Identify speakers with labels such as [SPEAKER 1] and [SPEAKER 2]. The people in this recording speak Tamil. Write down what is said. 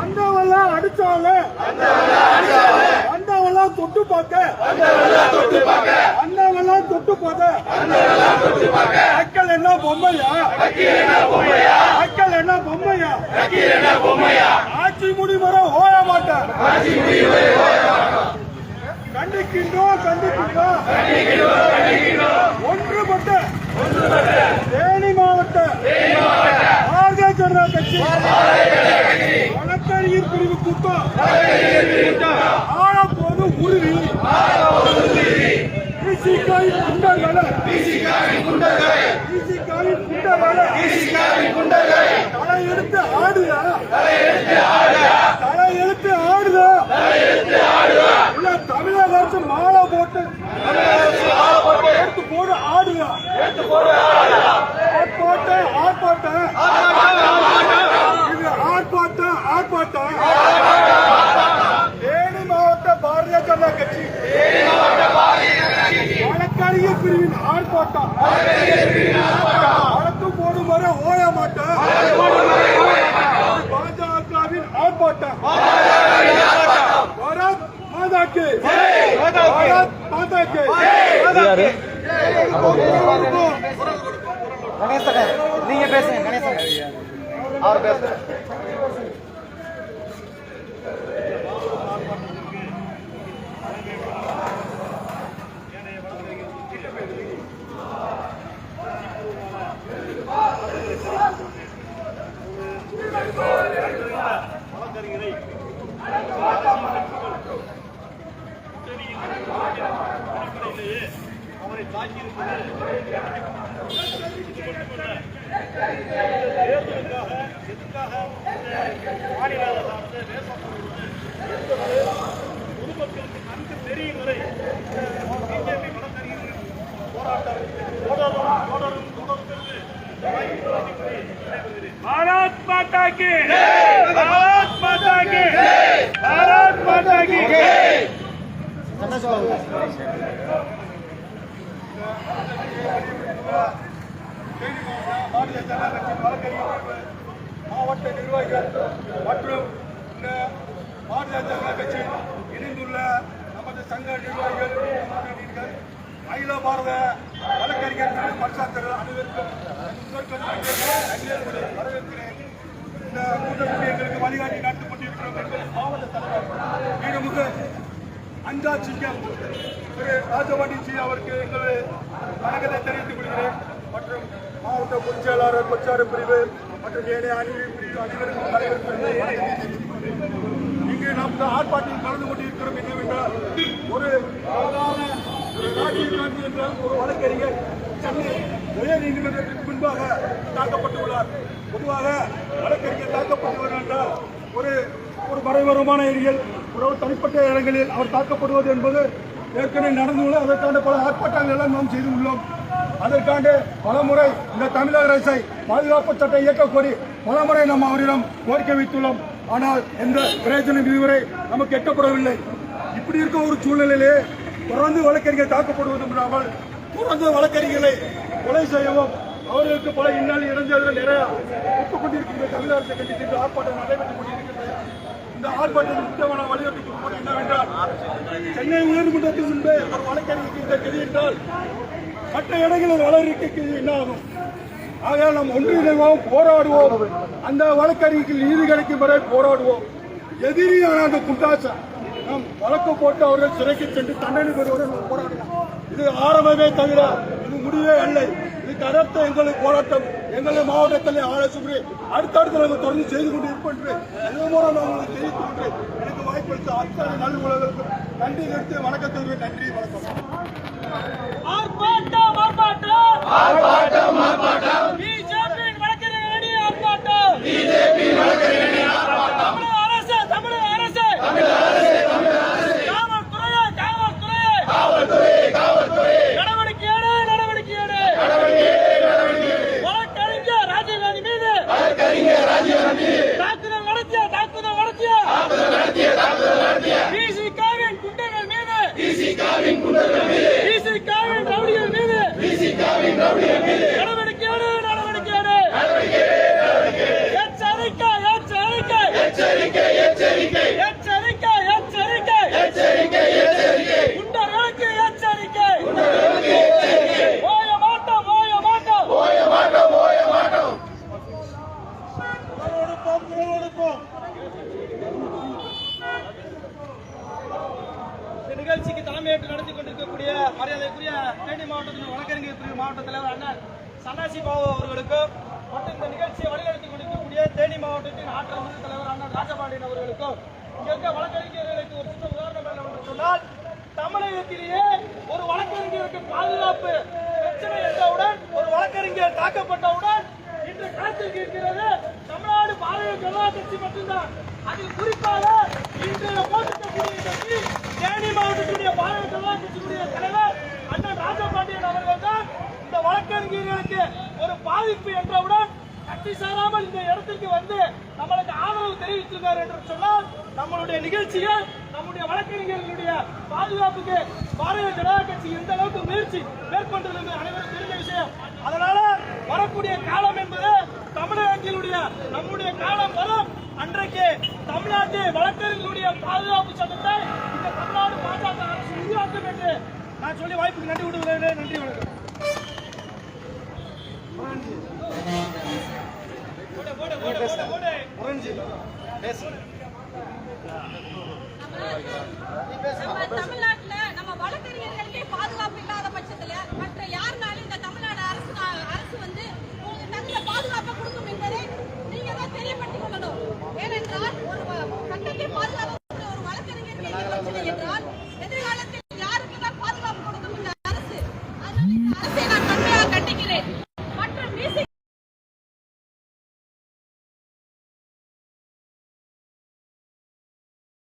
[SPEAKER 1] அந்தவெல்லாம் அடிச்சாங்க. அந்தவெல்லாம் தொட்டு பார்க்க. அந்தவெல்லாம் தொட்டு பார்க்க. அக்கல் என்ன பொம்மையா? அக்கல் என்ன பொம்மையா? ஆட்சி முடிவர ஓய மாட்டேன். கண்டிக்கின்றோம் கண்டிக்கின்றோம். ஒன்றுபட்ட தேனி மாவட்ட பாரதிய ஜனதா கட்சி வழக்கறிஞர் பிரிவு கூட்டம் ஆழப்போது உறுதி பிசிகாவின் குண்டர்களை பிசிகாவின் குண்டர்களை தலையெடுத்து ஆடுதா தலையெடுத்து ஆடுதா இல்ல தமிழக அரசு மாலை போட்டு எடுத்து போடு ஆடுதா போடு ஆர்ப்பாட்டம் இது ஆர்ப்பாட்டம் ஆர்ப்பாட்டம் தேனி மாவட்ட பாரதிய ஜனதா கட்சி வழக்கறிஞர் பிரிவின் ஆர்ப்பாட்டம் வழக்கு போடும் வரை ஓய மாட்டேன். பாஜகவின் ஆர்ப்பாட்டம். பாரத் மாதாக்கு. பாரத் மாதாக்கு.
[SPEAKER 2] கணேசன். நீங்க பேசுங்க கணேசன். அவர் பேசுங்க
[SPEAKER 3] அவரை தாக்கியிருப்பது தேர்தலுக்காக எதுக்காக மாநில அரசு பேசப்படுவது என்பது பொதுமக்களுக்கு நன்கு தெரியும் வரை பிஜேபி போராட்டம் தொடரும் தொடரும் பாரத் மாதா கி பாரத் மாதா
[SPEAKER 1] வழக்கறிஞர் மாவட்ட நிர்வாகிகள் மற்றும் இந்த பாரதிய ஜனதா கட்சி இணைந்துள்ள நமது சங்க நிர்வாகிகள் அகில பாரத வழக்கறிஞர் பரிசாத்தர்கள் அனைவருக்கும் வரவேற்கிறேன். இந்த கூட்டத்தில் எங்களுக்கு வழிகாட்டி நடத்த மாவட்ட தலைவர் வீடுமுக அஞ்சா சிங்கம் திரு ராஜவாணி ஜி அவருக்கு எங்கள் வணக்கத்தை தெரிவித்துக் கொள்கிறேன் மற்றும் மாவட்ட பொதுச் செயலாளர் பிரச்சார பிரிவு மற்றும் ஏனைய அணி பிரிவு அனைவருக்கும் தலைவருக்கும் வணக்கத்தை தெரிவித்துக் கொள்கிறேன். இங்கு நாம் இந்த ஆர்ப்பாட்டத்தில் கலந்து கொண்டிருக்கிறோம் என்னவென்றால் ஒரு சாதாரண ஒரு ராஜீவ் காந்தி என்ற ஒரு வழக்கறிஞர் சென்னை உயர் நீதிமன்றத்திற்கு முன்பாக தாக்கப்பட்டுள்ளார் பொதுவாக வழக்கறிஞர் தாக்கப்படுவது என்றால் ஒரு ஒரு மறைமுகமான ஏரியில் ஒரு தனிப்பட்ட இடங்களில் அவர் தாக்கப்படுவது என்பது ஏற்கனவே நடந்துள்ள அதற்கான பல ஆர்ப்பாட்டங்கள் எல்லாம் நாம் செய்துள்ளோம் அதற்காண்டு பலமுறை இந்த தமிழக அரசை பாதுகாப்பு சட்டம் இயக்கக்கோரி பலமுறை நாம் அவரிடம் கோரிக்கை வைத்துள்ளோம். ஆனால் எந்த பிரயோஜனம் இதுவரை நமக்கு எட்டப்படவில்லை. இப்படி இருக்க ஒரு சூழ்நிலையிலே தொடர்ந்து வழக்கறிஞர் தாக்கப்படுவதும் இல்லாமல் தொடர்ந்து வழக்கறிஞர்களை கொலை செய்யவும் அவர்களுக்கு பல இன்னல் இடைஞ்சல்கள் நிறைய ஒப்புக் கொண்டிருக்கின்ற தமிழக அரசை கண்டித்து இந்த ஆர்ப்பாட்டம் நடைபெற்றுக் கொண்டிருக்கிறது இந்த ஆர்ப்பாட்டம் முக்கியமான வலியுறுத்தி கொடுப்பது என்னவென்றால் சென்னை உயர்நீதிமன்றத்தின் முன்பே ஒரு வழக்கறிஞருக்கு இந்த கதி என்றால் மற்ற இடங்களில் வளர்ச்சிக்கு என்ன ஆகும்? ஆகையால் நாம் ஒன்றிணைவோம் போராடுவோம். அந்த வழக்கறிஞர்கள் நீதி கிடைக்கும் வரை போராடுவோம். எதிரியான அந்த குண்டாசை நாம் வழக்கு போட்டு அவர்கள் சிறைக்கு சென்று தண்டனை பெறுவதை நாம் போராடுவோம். இது ஆரம்பமே தவிர இது முடிவே அல்ல இதுக்கு எங்களுக்கு போராட்டம். எங்களை மாவட்டத்தில் ஆலோசனை அடுத்தடுத்து நாங்கள் தொடர்ந்து செய்து கொண்டு இருப்போம் என்று மூலம் நான் உங்களுக்கு கொண்டு எனக்கு வாய்ப்பளித்த அத்தனை நல்ல உலகளுக்கும் நன்றி நிறுத்தி வணக்கத்திற்கு நன்றி வணக்கம்.
[SPEAKER 4] விசிகாவின் குண்டர்கள் மீது விசிகாவின் ரவுடிகள் மீது. விசிகாவின் ரவுடிகள் மீது. நடவடிக்கை எடு நடவடிக்கை எச்சரிக்கை
[SPEAKER 3] எச்சரிக்கை. எச்சரிக்கை
[SPEAKER 4] எச்சரிக்கை. நிகழ்ச்சிக்கு தலைமையேற்று நடத்தி கொண்டிருக்கக்கூடிய மரியாதைக்குரிய தேனி மாவட்டத்தின் வழக்கறிஞர் பிரிவு மாவட்ட தலைவர் அண்ணன் சன்னாசி பாபு அவர்களுக்கும் மற்றும் இந்த நிகழ்ச்சியை வழிநடத்தி கொண்டிருக்கக்கூடிய தேனி மாவட்டத்தின் ஆற்றல் முதல் தலைவர் அண்ணன் ராஜபாண்டியன் அவர்களுக்கும் இங்க இருக்க வழக்கறிஞர்களுக்கு ஒரு சின்ன உதாரணம் என்னவென்று சொன்னால் தமிழகத்திலேயே ஒரு வழக்கறிஞருக்கு பாதுகாப்பு பிரச்சனை என்றவுடன் ஒரு வழக்கறிஞர் தாக்கப்பட்டவுடன் இன்று காத்திருக்கிறது இருக்கிறது தமிழ்நாடு பாரதிய ஜனதா கட்சி மட்டும்தான். அதில் குறிப்பாக இன்றைய போட்டிருக்கக்கூடிய கட்சி தேனி மாவட்டத்துடைய பாரதிய ஜனதா கட்சியுடைய தலைவர் அண்ணன் ராஜபாண்டியன் அவர்கள் தான் இந்த வழக்கறிஞர்களுக்கு ஒரு பாதிப்பு என்றவுடன் கட்சி சாராமல் இந்த இடத்திற்கு வந்து நம்மளுக்கு ஆதரவு தெரிவித்திருக்கார் என்று சொன்னால் நம்மளுடைய நிகழ்ச்சிகள் நம்முடைய வழக்கறிஞர்களுடைய பாதுகாப்புக்கு பாரதிய ஜனதா கட்சி எந்த அளவுக்கு முயற்சி மேற்கொண்டது என்று அனைவரும் தெரிந்த விஷயம். தமிழ்நாட்டு வழக்கறிஞர்களுடைய பாதுகாப்பு சட்டத்தை இந்த தமிழ்நாடு பாஜக அரசு உருவாக்கும் என்று நான் சொல்லி வாய்ப்புக்கு நன்றி விடுகிறேன் நன்றி வணக்கம். போடு,